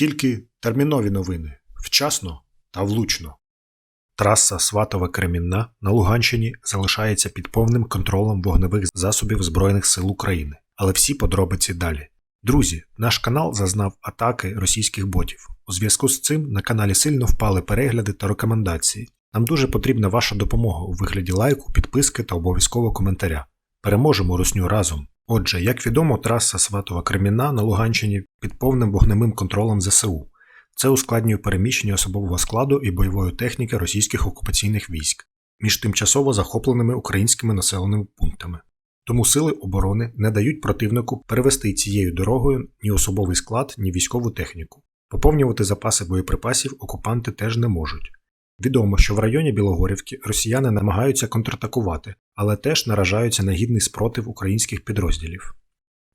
Тільки термінові новини вчасно та влучно. Траса Сватове Кремінна на Луганщині залишається під повним контролем вогневих засобів Збройних сил України. Але всі подробиці далі. Друзі, наш канал зазнав атаки російських ботів. У зв'язку з цим на каналі сильно впали перегляди та рекомендації. Нам дуже потрібна ваша допомога у вигляді лайку, підписки та обов'язкового коментаря. Переможемо русню разом. Отже, як відомо, траса Сватова Кремінна на Луганщині під повним вогневим контролем ЗСУ. Це ускладнює переміщення особового складу і бойової техніки російських окупаційних військ між тимчасово захопленими українськими населеними пунктами. Тому сили оборони не дають противнику перевести цією дорогою ні особовий склад, ні військову техніку. Поповнювати запаси боєприпасів окупанти теж не можуть. Відомо, що в районі Білогорівки росіяни намагаються контратакувати, але теж наражаються на гідний спротив українських підрозділів.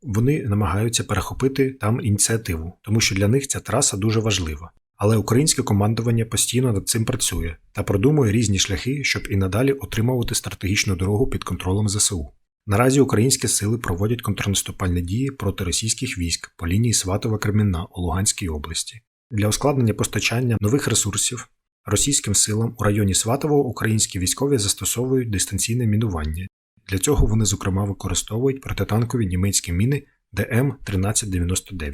Вони намагаються перехопити там ініціативу, тому що для них ця траса дуже важлива. Але українське командування постійно над цим працює та продумує різні шляхи, щоб і надалі отримувати стратегічну дорогу під контролем ЗСУ. Наразі українські сили проводять контрнаступальні дії проти російських військ по лінії Сватова Кремінна у Луганській області. Для ускладнення постачання нових ресурсів російським силам у районі Сватового українські військові застосовують дистанційне мінування. Для цього вони, зокрема, використовують протитанкові німецькі міни ДМ-1399.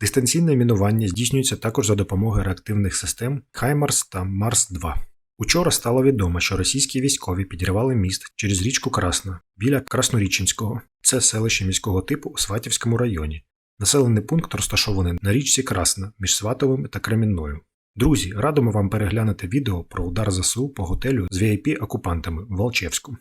Дистанційне мінування здійснюється також за допомогою реактивних систем Хаймарс та Марс-2. Учора стало відомо, що російські військові підірвали міст через річку Красна біля Красноріченського. Це селище міського типу у Сватівському районі. Населений пункт розташований на річці Красна між Сватовим та Кремінною. Друзі, радимо вам переглянути відео про удар ЗСУ по готелю з VIP-окупантами в Волчевську.